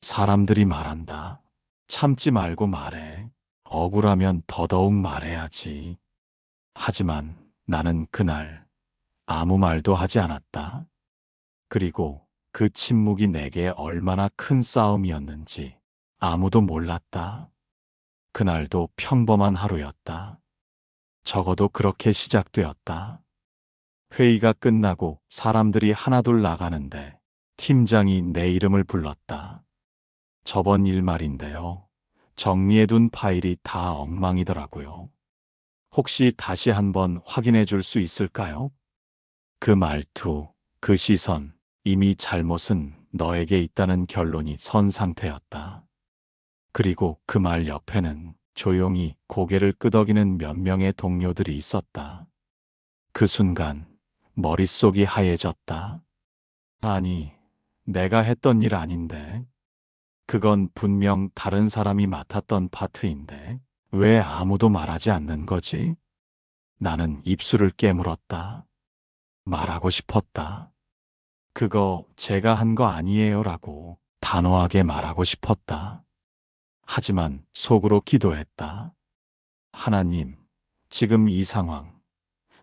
사람들이 말한다. 참지 말고 말해. 억울하면 더더욱 말해야지. 하지만 나는 그날 아무 말도 하지 않았다. 그리고 그 침묵이 내게 얼마나 큰 싸움이었는지 아무도 몰랐다. 그날도 평범한 하루였다. 적어도 그렇게 시작되었다. 회의가 끝나고 사람들이 하나둘 나가는데 팀장이 내 이름을 불렀다. 저번 일 말인데요. 정리해둔 파일이 다 엉망이더라고요. 혹시 다시 한번 확인해 줄 수 있을까요? 그 말투, 그 시선, 이미 잘못은 너에게 있다는 결론이 선 상태였다. 그리고 그 말 옆에는 조용히 고개를 끄덕이는 몇 명의 동료들이 있었다. 그 순간 머릿속이 하얘졌다. 아니, 내가 했던 일 아닌데. 그건 분명 다른 사람이 맡았던 파트인데 왜 아무도 말하지 않는 거지? 나는 입술을 깨물었다. 말하고 싶었다. 그거 제가 한 거 아니에요 라고 단호하게 말하고 싶었다. 하지만 속으로 기도했다. 하나님, 지금 이 상황,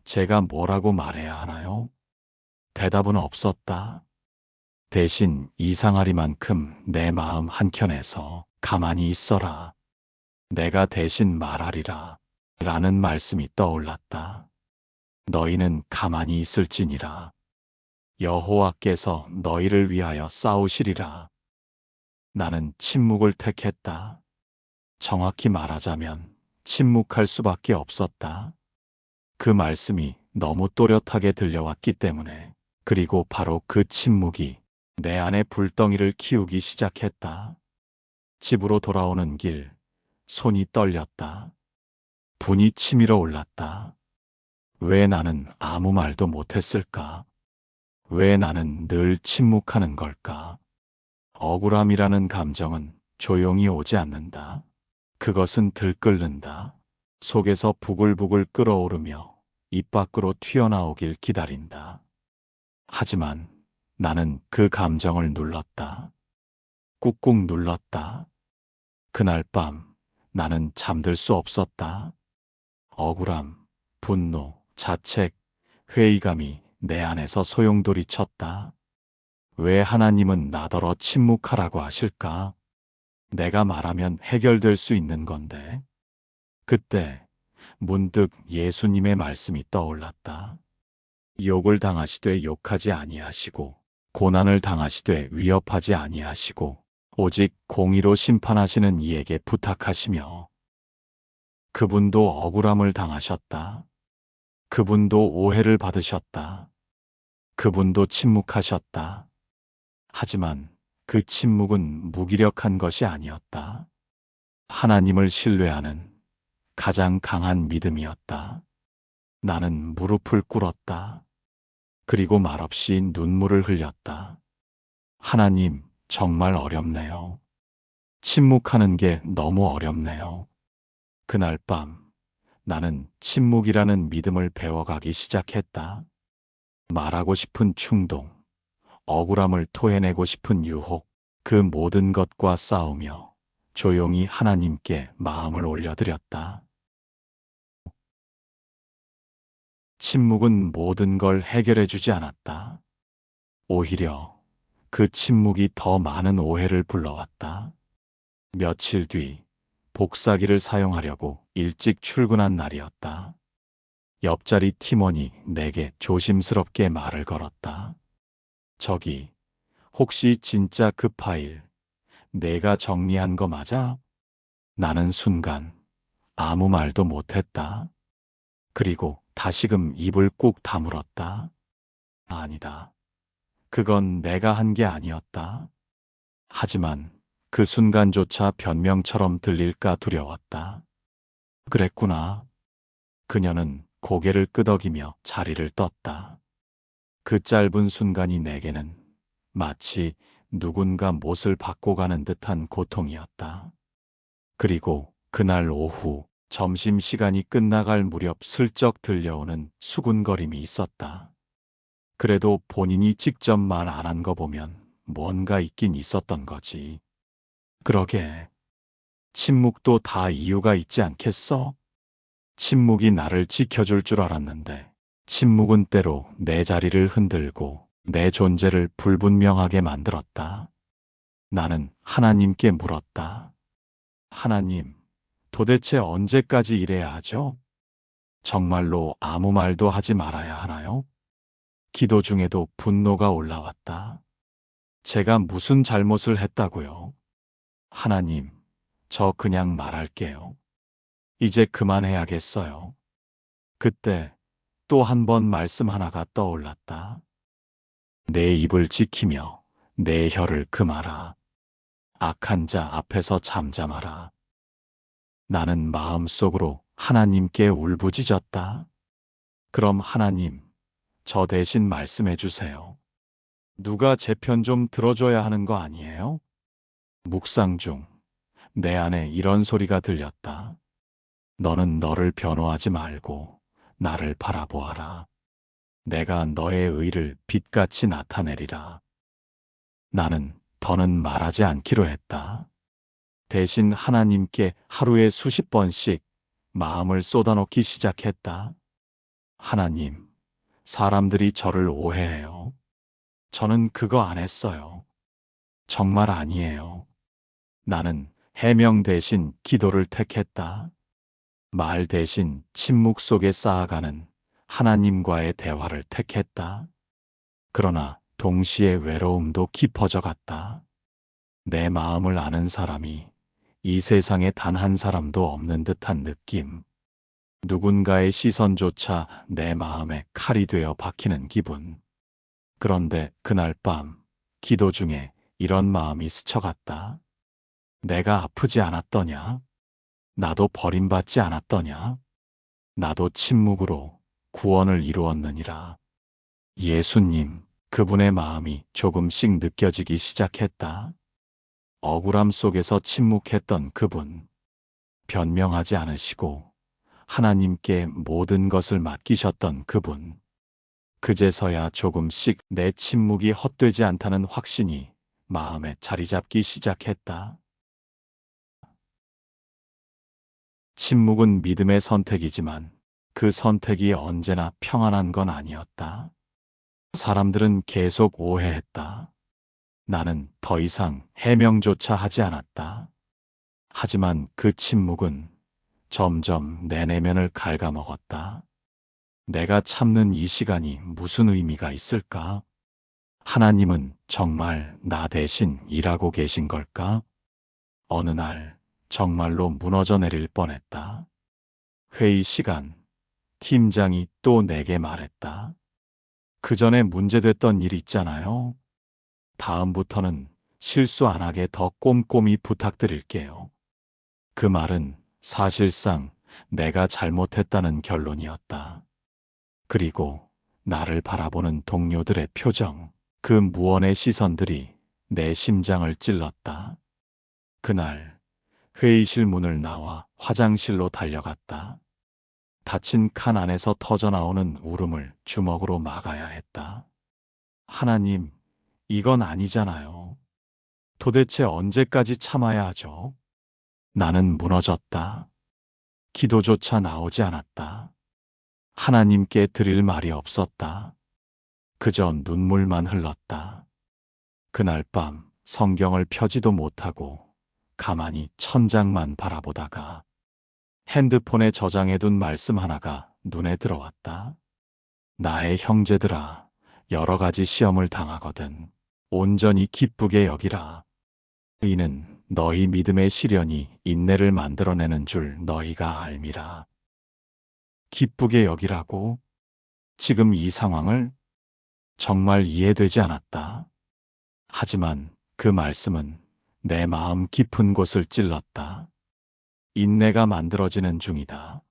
제가 뭐라고 말해야 하나요? 대답은 없었다. 대신 이상하리만큼 내 마음 한켠에서 가만히 있어라. 내가 대신 말하리라. 라는 말씀이 떠올랐다. 너희는 가만히 있을지니라. 여호와께서 너희를 위하여 싸우시리라. 나는 침묵을 택했다. 정확히 말하자면 침묵할 수밖에 없었다. 그 말씀이 너무 또렷하게 들려왔기 때문에 그리고 바로 그 침묵이 내 안에 불덩이를 키우기 시작했다. 집으로 돌아오는 길, 손이 떨렸다. 분이 치밀어 올랐다. 왜 나는 아무 말도 못했을까? 왜 나는 늘 침묵하는 걸까? 억울함이라는 감정은 조용히 오지 않는다. 그것은 들끓는다. 속에서 부글부글 끓어오르며 입 밖으로 튀어나오길 기다린다. 하지만 나는 그 감정을 눌렀다. 꾹꾹 눌렀다. 그날 밤 나는 잠들 수 없었다. 억울함, 분노, 자책, 회의감이 내 안에서 소용돌이 쳤다. 왜 하나님은 나더러 침묵하라고 하실까? 내가 말하면 해결될 수 있는 건데. 그때 문득 예수님의 말씀이 떠올랐다. 욕을 당하시되 욕하지 아니하시고 고난을 당하시되 위협하지 아니하시고 오직 공의로 심판하시는 이에게 부탁하시며 그분도 억울함을 당하셨다. 그분도 오해를 받으셨다. 그분도 침묵하셨다. 하지만 그 침묵은 무기력한 것이 아니었다. 하나님을 신뢰하는 가장 강한 믿음이었다. 나는 무릎을 꿇었다. 그리고 말없이 눈물을 흘렸다. 하나님, 정말 어렵네요. 침묵하는 게 너무 어렵네요. 그날 밤, 나는 침묵이라는 믿음을 배워가기 시작했다. 말하고 싶은 충동, 억울함을 토해내고 싶은 유혹, 그 모든 것과 싸우며 조용히 하나님께 마음을 올려드렸다. 침묵은 모든 걸 해결해주지 않았다. 오히려 그 침묵이 더 많은 오해를 불러왔다. 며칠 뒤 복사기를 사용하려고 일찍 출근한 날이었다. 옆자리 팀원이 내게 조심스럽게 말을 걸었다. 저기, 혹시 진짜 그 파일 내가 정리한 거 맞아? 나는 순간 아무 말도 못했다. 그리고 다시금 입을 꾹 다물었다. 아니다. 그건 내가 한 게 아니었다. 하지만 그 순간조차 변명처럼 들릴까 두려웠다. 그랬구나. 그녀는 고개를 끄덕이며 자리를 떴다. 그 짧은 순간이 내게는 마치 누군가 못을 받고 가는 듯한 고통이었다. 그리고 그날 오후 점심시간이 끝나갈 무렵 슬쩍 들려오는 수군거림이 있었다. 그래도 본인이 직접 말 안 한 거 보면 뭔가 있긴 있었던 거지. 그러게. 침묵도 다 이유가 있지 않겠어? 침묵이 나를 지켜줄 줄 알았는데, 침묵은 때로 내 자리를 흔들고 내 존재를 불분명하게 만들었다. 나는 하나님께 물었다. 하나님, 도대체 언제까지 이래야 하죠? 정말로 아무 말도 하지 말아야 하나요? 기도 중에도 분노가 올라왔다. 제가 무슨 잘못을 했다고요? 하나님, 저 그냥 말할게요. 이제 그만해야겠어요. 그때 또 한 번 말씀 하나가 떠올랐다. 내 입을 지키며 내 혀를 금하라. 악한 자 앞에서 잠잠하라. 나는 마음속으로 하나님께 울부짖었다. 그럼 하나님, 저 대신 말씀해 주세요. 누가 제 편 좀 들어줘야 하는 거 아니에요? 묵상 중 내 안에 이런 소리가 들렸다. 너는 너를 변호하지 말고 나를 바라보아라. 내가 너의 의를 빛같이 나타내리라. 나는 더는 말하지 않기로 했다. 대신 하나님께 하루에 수십 번씩 마음을 쏟아놓기 시작했다. 하나님, 사람들이 저를 오해해요. 저는 그거 안 했어요. 정말 아니에요. 나는 해명 대신 기도를 택했다. 말 대신 침묵 속에 쌓아가는 하나님과의 대화를 택했다. 그러나 동시에 외로움도 깊어져 갔다. 내 마음을 아는 사람이 이 세상에 단 한 사람도 없는 듯한 느낌. 누군가의 시선조차 내 마음에 칼이 되어 박히는 기분. 그런데 그날 밤 기도 중에 이런 마음이 스쳐갔다. 내가 아프지 않았더냐? 나도 버림받지 않았더냐? 나도 침묵으로 구원을 이루었느니라. 예수님, 그분의 마음이 조금씩 느껴지기 시작했다. 억울함 속에서 침묵했던 그분. 변명하지 않으시고 하나님께 모든 것을 맡기셨던 그분. 그제서야 조금씩 내 침묵이 헛되지 않다는 확신이 마음에 자리 잡기 시작했다. 침묵은 믿음의 선택이지만 그 선택이 언제나 평안한 건 아니었다. 사람들은 계속 오해했다. 나는 더 이상 해명조차 하지 않았다. 하지만 그 침묵은 점점 내 내면을 갉아먹었다. 내가 참는 이 시간이 무슨 의미가 있을까? 하나님은 정말 나 대신 일하고 계신 걸까? 어느 날 정말로 무너져 내릴 뻔했다. 회의 시간, 팀장이 또 내게 말했다. 그 전에 문제됐던 일 있잖아요. 다음부터는 실수 안 하게 더 꼼꼼히 부탁드릴게요. 그 말은 사실상 내가 잘못했다는 결론이었다. 그리고 나를 바라보는 동료들의 표정, 그 무언의 시선들이 내 심장을 찔렀다. 그날 회의실 문을 나와 화장실로 달려갔다. 닫힌 칸 안에서 터져나오는 울음을 주먹으로 막아야 했다. 하나님, 이건 아니잖아요. 도대체 언제까지 참아야 하죠? 나는 무너졌다. 기도조차 나오지 않았다. 하나님께 드릴 말이 없었다. 그저 눈물만 흘렀다. 그날 밤 성경을 펴지도 못하고 가만히 천장만 바라보다가 핸드폰에 저장해둔 말씀 하나가 눈에 들어왔다. 나의 형제들아, 여러 가지 시험을 당하거든. 온전히 기쁘게 여기라. 이는 너희 믿음의 시련이 인내를 만들어내는 줄 너희가 알미라. 기쁘게 여기라고? 지금 이 상황을 정말 이해되지 않았다. 하지만 그 말씀은 내 마음 깊은 곳을 찔렀다. 인내가 만들어지는 중이다.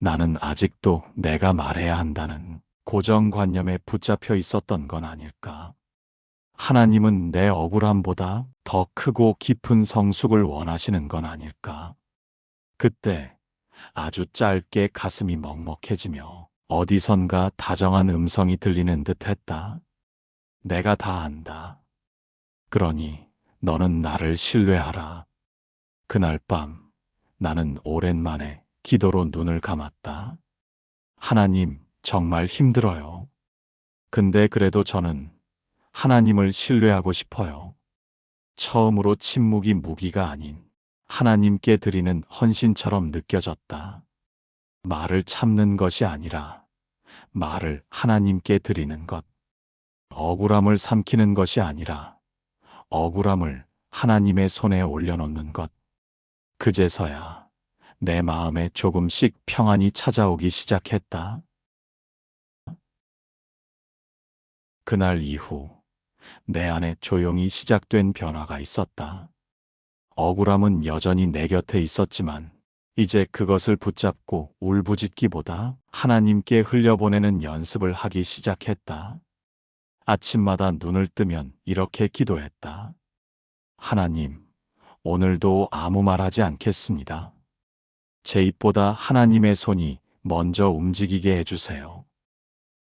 나는 아직도 내가 말해야 한다는 고정관념에 붙잡혀 있었던 건 아닐까. 하나님은 내 억울함보다 더 크고 깊은 성숙을 원하시는 건 아닐까. 그때 아주 짧게 가슴이 먹먹해지며 어디선가 다정한 음성이 들리는 듯 했다. 내가 다 안다. 그러니 너는 나를 신뢰하라. 그날 밤 나는 오랜만에 기도로 눈을 감았다. 하나님, 정말 힘들어요. 근데 그래도 저는 하나님을 신뢰하고 싶어요. 처음으로 침묵이 무기가 아닌 하나님께 드리는 헌신처럼 느껴졌다. 말을 참는 것이 아니라 말을 하나님께 드리는 것. 억울함을 삼키는 것이 아니라 억울함을 하나님의 손에 올려놓는 것. 그제서야 내 마음에 조금씩 평안이 찾아오기 시작했다. 그날 이후 내 안에 조용히 시작된 변화가 있었다. 억울함은 여전히 내 곁에 있었지만 이제 그것을 붙잡고 울부짖기보다 하나님께 흘려보내는 연습을 하기 시작했다. 아침마다 눈을 뜨면 이렇게 기도했다. 하나님, 오늘도 아무 말 하지 않겠습니다. 제 입보다 하나님의 손이 먼저 움직이게 해주세요.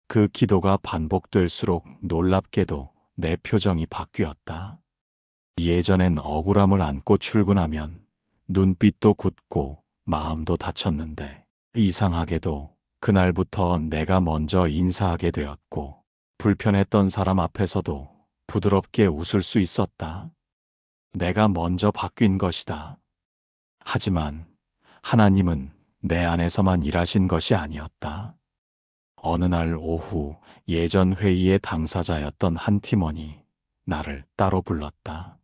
그 기도가 반복될수록 놀랍게도 내 표정이 바뀌었다. 예전엔 억울함을 안고 출근하면 눈빛도 굳고 마음도 다쳤는데 이상하게도 그날부터 내가 먼저 인사하게 되었고 불편했던 사람 앞에서도 부드럽게 웃을 수 있었다. 내가 먼저 바뀐 것이다. 하지만 하나님은 내 안에서만 일하신 것이 아니었다. 어느 날 오후 예전 회의의 당사자였던 한 팀원이 나를 따로 불렀다.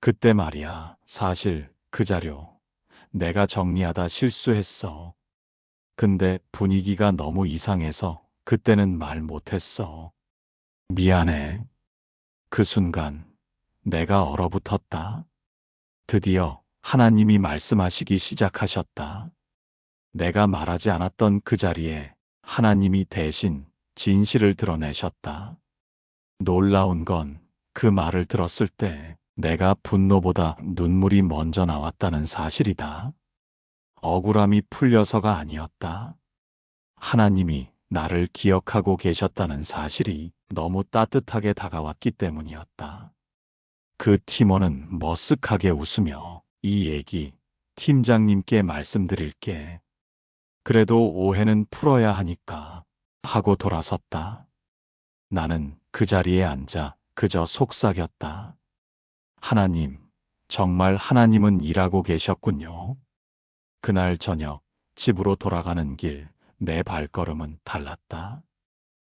그때 말이야, 사실 그 자료 내가 정리하다 실수했어. 근데 분위기가 너무 이상해서 그때는 말 못했어. 미안해. 그 순간 내가 얼어붙었다. 드디어 하나님이 말씀하시기 시작하셨다. 내가 말하지 않았던 그 자리에 하나님이 대신 진실을 드러내셨다. 놀라운 건 그 말을 들었을 때 내가 분노보다 눈물이 먼저 나왔다는 사실이다. 억울함이 풀려서가 아니었다. 하나님이 나를 기억하고 계셨다는 사실이 너무 따뜻하게 다가왔기 때문이었다. 그 팀원은 머쓱하게 웃으며 이 얘기 팀장님께 말씀드릴게. 그래도 오해는 풀어야 하니까 하고 돌아섰다. 나는 그 자리에 앉아 그저 속삭였다. 하나님, 정말 하나님은 일하고 계셨군요. 그날 저녁 집으로 돌아가는 길 내 발걸음은 달랐다.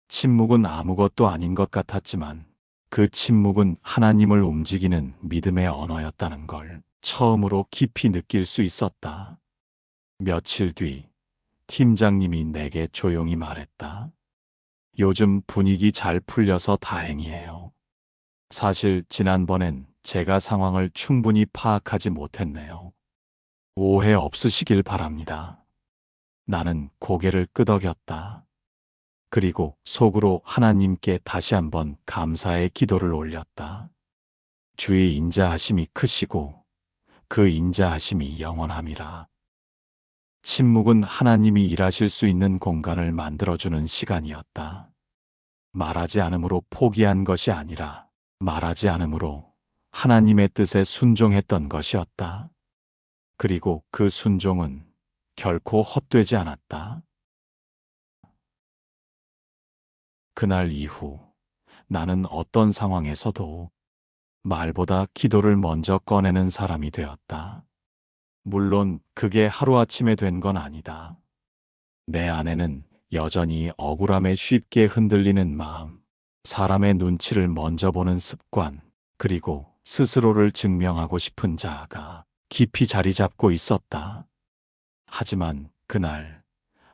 침묵은 아무것도 아닌 것 같았지만 그 침묵은 하나님을 움직이는 믿음의 언어였다는 걸 처음으로 깊이 느낄 수 있었다. 며칠 뒤 팀장님이 내게 조용히 말했다. 요즘 분위기 잘 풀려서 다행이에요. 사실 지난번엔 제가 상황을 충분히 파악하지 못했네요. 오해 없으시길 바랍니다. 나는 고개를 끄덕였다. 그리고 속으로 하나님께 다시 한번 감사의 기도를 올렸다. 주의 인자하심이 크시고 그 인자하심이 영원함이라. 침묵은 하나님이 일하실 수 있는 공간을 만들어주는 시간이었다. 말하지 않음으로 포기한 것이 아니라 말하지 않음으로 하나님의 뜻에 순종했던 것이었다. 그리고 그 순종은 결코 헛되지 않았다. 그날 이후 나는 어떤 상황에서도 말보다 기도를 먼저 꺼내는 사람이 되었다. 물론 그게 하루아침에 된 건 아니다. 내 안에는 여전히 억울함에 쉽게 흔들리는 마음, 사람의 눈치를 먼저 보는 습관, 그리고 스스로를 증명하고 싶은 자아가 깊이 자리 잡고 있었다. 하지만 그날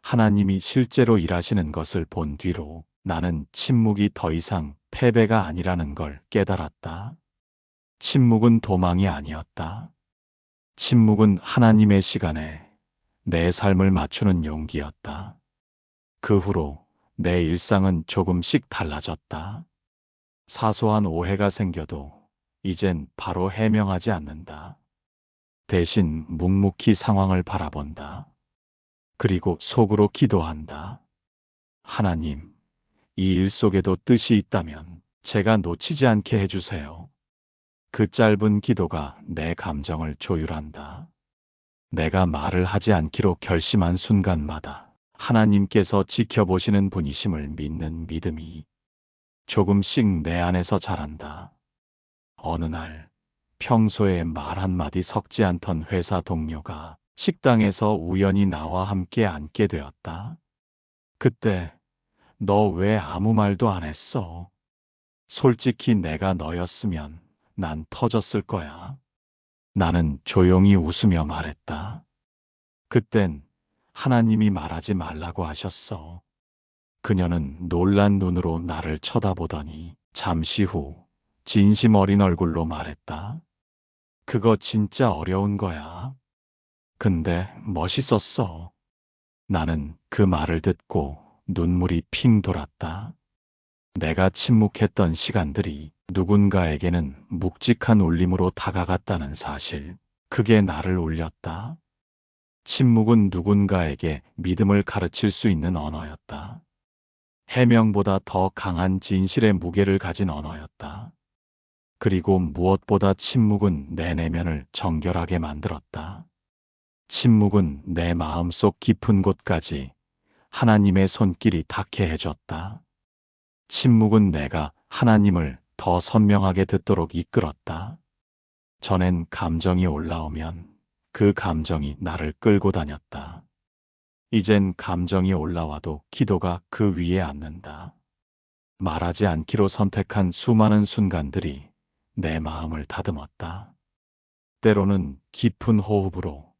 하나님이 실제로 일하시는 것을 본 뒤로 나는 침묵이 더 이상 패배가 아니라는 걸 깨달았다. 침묵은 도망이 아니었다. 침묵은 하나님의 시간에 내 삶을 맞추는 용기였다. 그 후로 내 일상은 조금씩 달라졌다. 사소한 오해가 생겨도 이젠 바로 해명하지 않는다. 대신 묵묵히 상황을 바라본다. 그리고 속으로 기도한다. 하나님, 이 일 속에도 뜻이 있다면 제가 놓치지 않게 해주세요. 그 짧은 기도가 내 감정을 조율한다. 내가 말을 하지 않기로 결심한 순간마다 하나님께서 지켜보시는 분이심을 믿는 믿음이 조금씩 내 안에서 자란다. 어느 날 평소에 말 한마디 섞지 않던 회사 동료가 식당에서 우연히 나와 함께 앉게 되었다. 그때 너 왜 아무 말도 안 했어? 솔직히 내가 너였으면 난 터졌을 거야. 나는 조용히 웃으며 말했다. 그땐 하나님이 말하지 말라고 하셨어. 그녀는 놀란 눈으로 나를 쳐다보더니 잠시 후 진심 어린 얼굴로 말했다. 그거 진짜 어려운 거야. 근데 멋있었어. 나는 그 말을 듣고 눈물이 핑 돌았다. 내가 침묵했던 시간들이 누군가에게는 묵직한 울림으로 다가갔다는 사실. 그게 나를 울렸다. 침묵은 누군가에게 믿음을 가르칠 수 있는 언어였다. 해명보다 더 강한 진실의 무게를 가진 언어였다. 그리고 무엇보다 침묵은 내 내면을 정결하게 만들었다. 침묵은 내 마음속 깊은 곳까지 하나님의 손길이 닿게 해줬다. 침묵은 내가 하나님을 더 선명하게 듣도록 이끌었다. 전엔 감정이 올라오면 그 감정이 나를 끌고 다녔다. 이젠 감정이 올라와도 기도가 그 위에 앉는다. 말하지 않기로 선택한 수많은 순간들이 내 마음을 다듬었다. 때로는 깊은 호흡으로,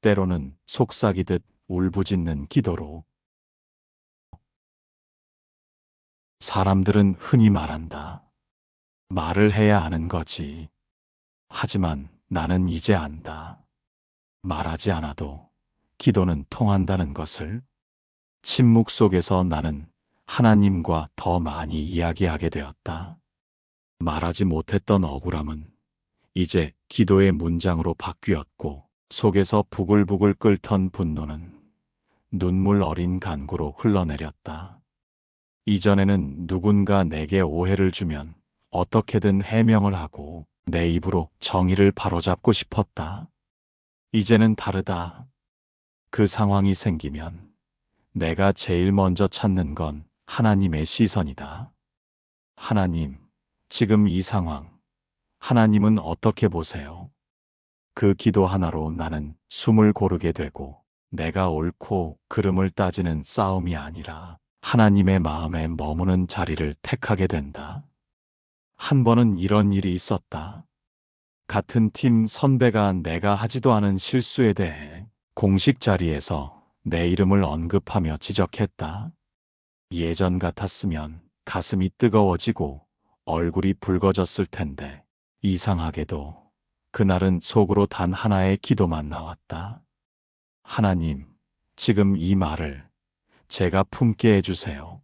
때로는 속삭이듯 울부짖는 기도로. 사람들은 흔히 말한다. 말을 해야 하는 거지. 하지만 나는 이제 안다. 말하지 않아도 기도는 통한다는 것을. 침묵 속에서 나는 하나님과 더 많이 이야기하게 되었다. 말하지 못했던 억울함은 이제 기도의 문장으로 바뀌었고 속에서 부글부글 끓던 분노는 눈물 어린 간구로 흘러내렸다. 이전에는 누군가 내게 오해를 주면 어떻게든 해명을 하고 내 입으로 정의를 바로잡고 싶었다. 이제는 다르다. 그 상황이 생기면 내가 제일 먼저 찾는 건 하나님의 시선이다. 하나님, 지금 이 상황, 하나님은 어떻게 보세요? 그 기도 하나로 나는 숨을 고르게 되고 내가 옳고 그름을 따지는 싸움이 아니라 하나님의 마음에 머무는 자리를 택하게 된다. 한 번은 이런 일이 있었다. 같은 팀 선배가 내가 하지도 않은 실수에 대해 공식 자리에서 내 이름을 언급하며 지적했다. 예전 같았으면 가슴이 뜨거워지고 얼굴이 붉어졌을 텐데 이상하게도 그날은 속으로 단 하나의 기도만 나왔다. 하나님, 지금 이 말을 제가 품게 해주세요.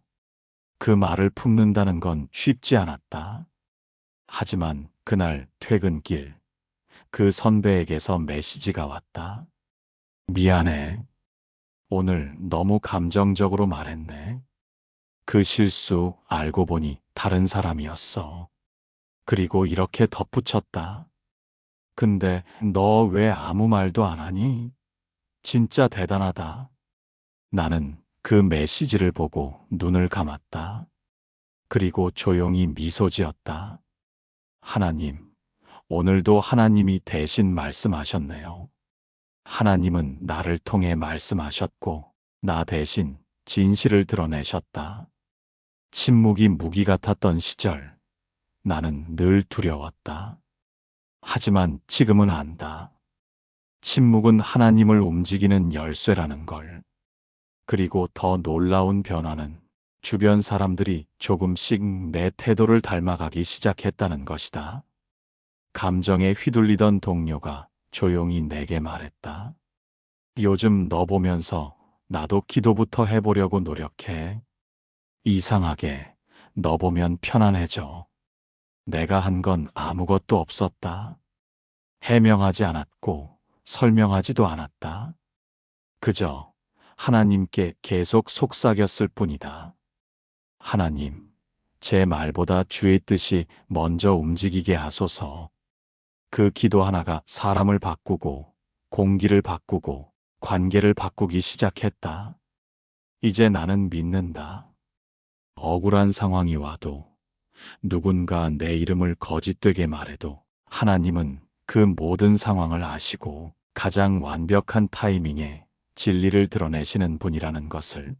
그 말을 품는다는 건 쉽지 않았다. 하지만 그날 퇴근길, 그 선배에게서 메시지가 왔다. 미안해. 오늘 너무 감정적으로 말했네. 그 실수 알고 보니 다른 사람이었어. 그리고 이렇게 덧붙였다. 근데 너 왜 아무 말도 안 하니? 진짜 대단하다. 나는 그 메시지를 보고 눈을 감았다. 그리고 조용히 미소 지었다. 하나님, 오늘도 하나님이 대신 말씀하셨네요. 하나님은 나를 통해 말씀하셨고, 나 대신 진실을 드러내셨다. 침묵이 무기 같았던 시절, 나는 늘 두려웠다. 하지만 지금은 안다. 침묵은 하나님을 움직이는 열쇠라는 걸. 그리고 더 놀라운 변화는 주변 사람들이 조금씩 내 태도를 닮아가기 시작했다는 것이다. 감정에 휘둘리던 동료가 조용히 내게 말했다. 요즘 너 보면서 나도 기도부터 해보려고 노력해. 이상하게 너 보면 편안해져. 내가 한 건 아무것도 없었다. 해명하지 않았고 설명하지도 않았다. 그저 하나님께 계속 속삭였을 뿐이다. 하나님, 제 말보다 주의 뜻이 먼저 움직이게 하소서. 그 기도 하나가 사람을 바꾸고 공기를 바꾸고 관계를 바꾸기 시작했다. 이제 나는 믿는다. 억울한 상황이 와도 누군가 내 이름을 거짓되게 말해도 하나님은 그 모든 상황을 아시고 가장 완벽한 타이밍에 진리를 드러내시는 분이라는 것을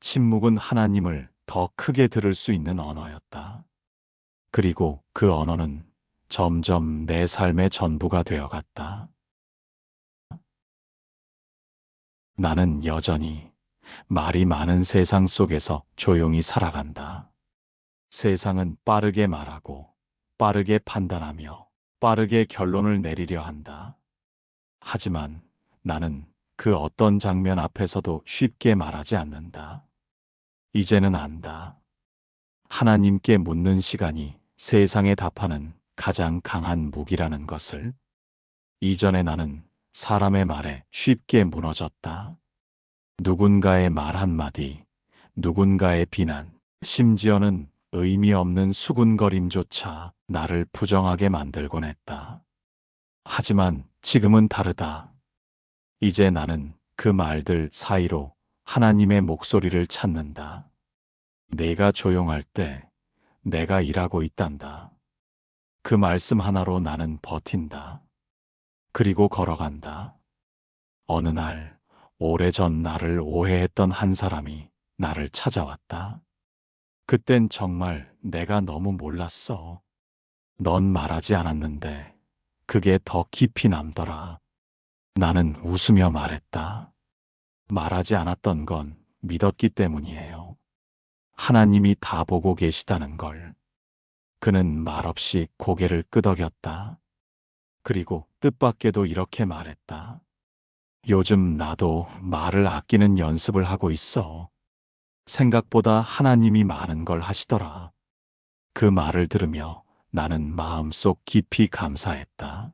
침묵은 하나님을 더 크게 들을 수 있는 언어였다. 그리고 그 언어는 점점 내 삶의 전부가 되어갔다. 나는 여전히 말이 많은 세상 속에서 조용히 살아간다. 세상은 빠르게 말하고 빠르게 판단하며 빠르게 결론을 내리려 한다. 하지만 나는 그 어떤 장면 앞에서도 쉽게 말하지 않는다. 이제는 안다. 하나님께 묻는 시간이 세상에 답하는 가장 강한 무기라는 것을. 이전에 나는 사람의 말에 쉽게 무너졌다. 누군가의 말 한마디, 누군가의 비난, 심지어는 의미 없는 수군거림조차 나를 부정하게 만들곤 했다. 하지만 지금은 다르다. 이제 나는 그 말들 사이로 하나님의 목소리를 찾는다. 내가 조용할 때 내가 일하고 있단다. 그 말씀 하나로 나는 버틴다. 그리고 걸어간다. 어느 날 오래전 나를 오해했던 한 사람이 나를 찾아왔다. 그땐 정말 내가 너무 몰랐어. 넌 말하지 않았는데 그게 더 깊이 남더라. 나는 웃으며 말했다. 말하지 않았던 건 믿었기 때문이에요. 하나님이 다 보고 계시다는 걸. 그는 말없이 고개를 끄덕였다. 그리고 뜻밖에도 이렇게 말했다. 요즘 나도 말을 아끼는 연습을 하고 있어. 생각보다 하나님이 많은 걸 하시더라. 그 말을 들으며 나는 마음속 깊이 감사했다.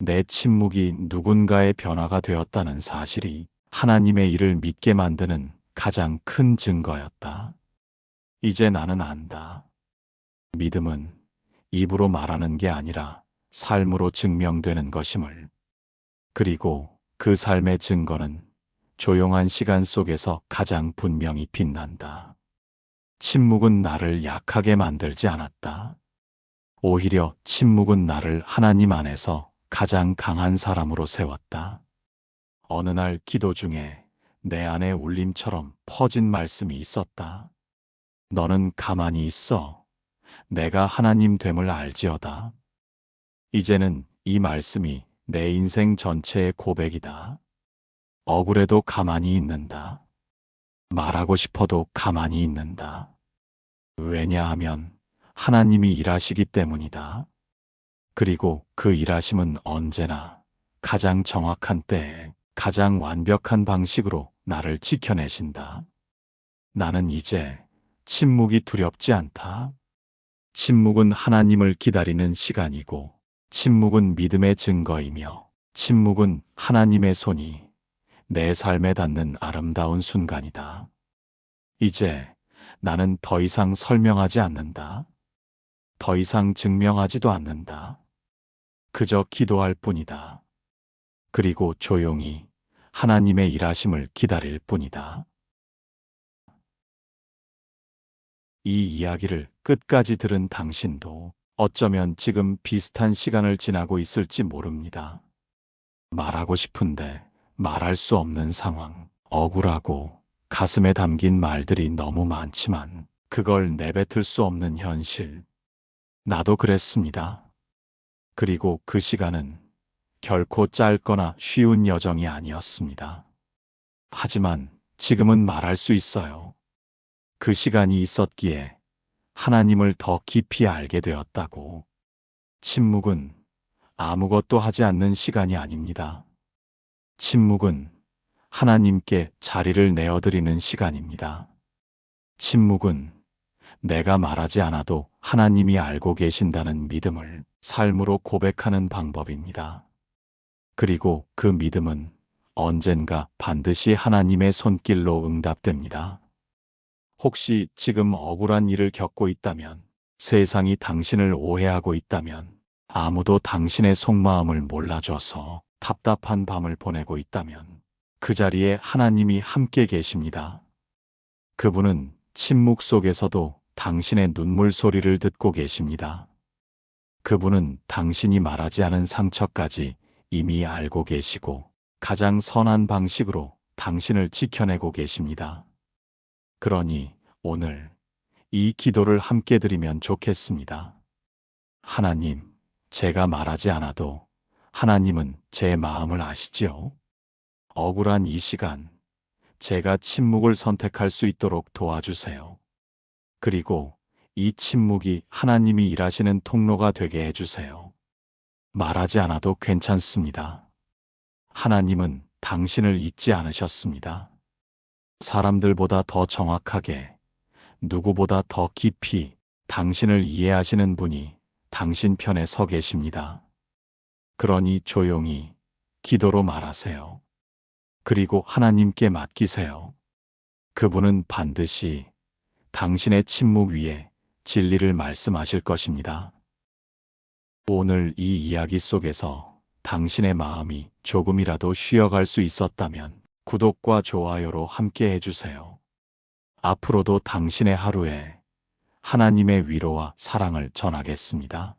내 침묵이 누군가의 변화가 되었다는 사실이 하나님의 일을 믿게 만드는 가장 큰 증거였다. 이제 나는 안다. 믿음은 입으로 말하는 게 아니라 삶으로 증명되는 것임을. 그리고 그 삶의 증거는 조용한 시간 속에서 가장 분명히 빛난다. 침묵은 나를 약하게 만들지 않았다. 오히려 침묵은 나를 하나님 안에서 가장 강한 사람으로 세웠다. 어느 날 기도 중에 내 안에 울림처럼 퍼진 말씀이 있었다. 너는 가만히 있어. 내가 하나님 됨을 알지어다. 이제는 이 말씀이 내 인생 전체의 고백이다. 억울해도 가만히 있는다. 말하고 싶어도 가만히 있는다. 왜냐하면 하나님이 일하시기 때문이다. 그리고 그 일하심은 언제나 가장 정확한 때에 가장 완벽한 방식으로 나를 지켜내신다. 나는 이제 침묵이 두렵지 않다. 침묵은 하나님을 기다리는 시간이고, 침묵은 믿음의 증거이며, 침묵은 하나님의 손이 내 삶에 닿는 아름다운 순간이다. 이제 나는 더 이상 설명하지 않는다. 더 이상 증명하지도 않는다. 그저 기도할 뿐이다. 그리고 조용히 하나님의 일하심을 기다릴 뿐이다. 이 이야기를 끝까지 들은 당신도 어쩌면 지금 비슷한 시간을 지나고 있을지 모릅니다. 말하고 싶은데 말할 수 없는 상황, 억울하고 가슴에 담긴 말들이 너무 많지만 그걸 내뱉을 수 없는 현실. 나도 그랬습니다. 그리고 그 시간은 결코 짧거나 쉬운 여정이 아니었습니다. 하지만 지금은 말할 수 있어요. 그 시간이 있었기에 하나님을 더 깊이 알게 되었다고. 침묵은 아무것도 하지 않는 시간이 아닙니다. 침묵은 하나님께 자리를 내어드리는 시간입니다. 침묵은 내가 말하지 않아도 하나님이 알고 계신다는 믿음을 삶으로 고백하는 방법입니다. 그리고 그 믿음은 언젠가 반드시 하나님의 손길로 응답됩니다. 혹시 지금 억울한 일을 겪고 있다면, 세상이 당신을 오해하고 있다면, 아무도 당신의 속마음을 몰라줘서 답답한 밤을 보내고 있다면 그 자리에 하나님이 함께 계십니다. 그분은 침묵 속에서도 당신의 눈물 소리를 듣고 계십니다. 그분은 당신이 말하지 않은 상처까지 이미 알고 계시고 가장 선한 방식으로 당신을 지켜내고 계십니다. 그러니 오늘 이 기도를 함께 드리면 좋겠습니다. 하나님, 제가 말하지 않아도 하나님은 제 마음을 아시지요? 억울한 이 시간, 제가 침묵을 선택할 수 있도록 도와주세요. 그리고 이 침묵이 하나님이 일하시는 통로가 되게 해주세요. 말하지 않아도 괜찮습니다. 하나님은 당신을 잊지 않으셨습니다. 사람들보다 더 정확하게, 누구보다 더 깊이 당신을 이해하시는 분이 당신 편에 서 계십니다. 그러니 조용히 기도로 말하세요. 그리고 하나님께 맡기세요. 그분은 반드시 당신의 침묵 위에 진리를 말씀하실 것입니다. 오늘 이 이야기 속에서 당신의 마음이 조금이라도 쉬어갈 수 있었다면 구독과 좋아요로 함께 해주세요. 앞으로도 당신의 하루에 하나님의 위로와 사랑을 전하겠습니다.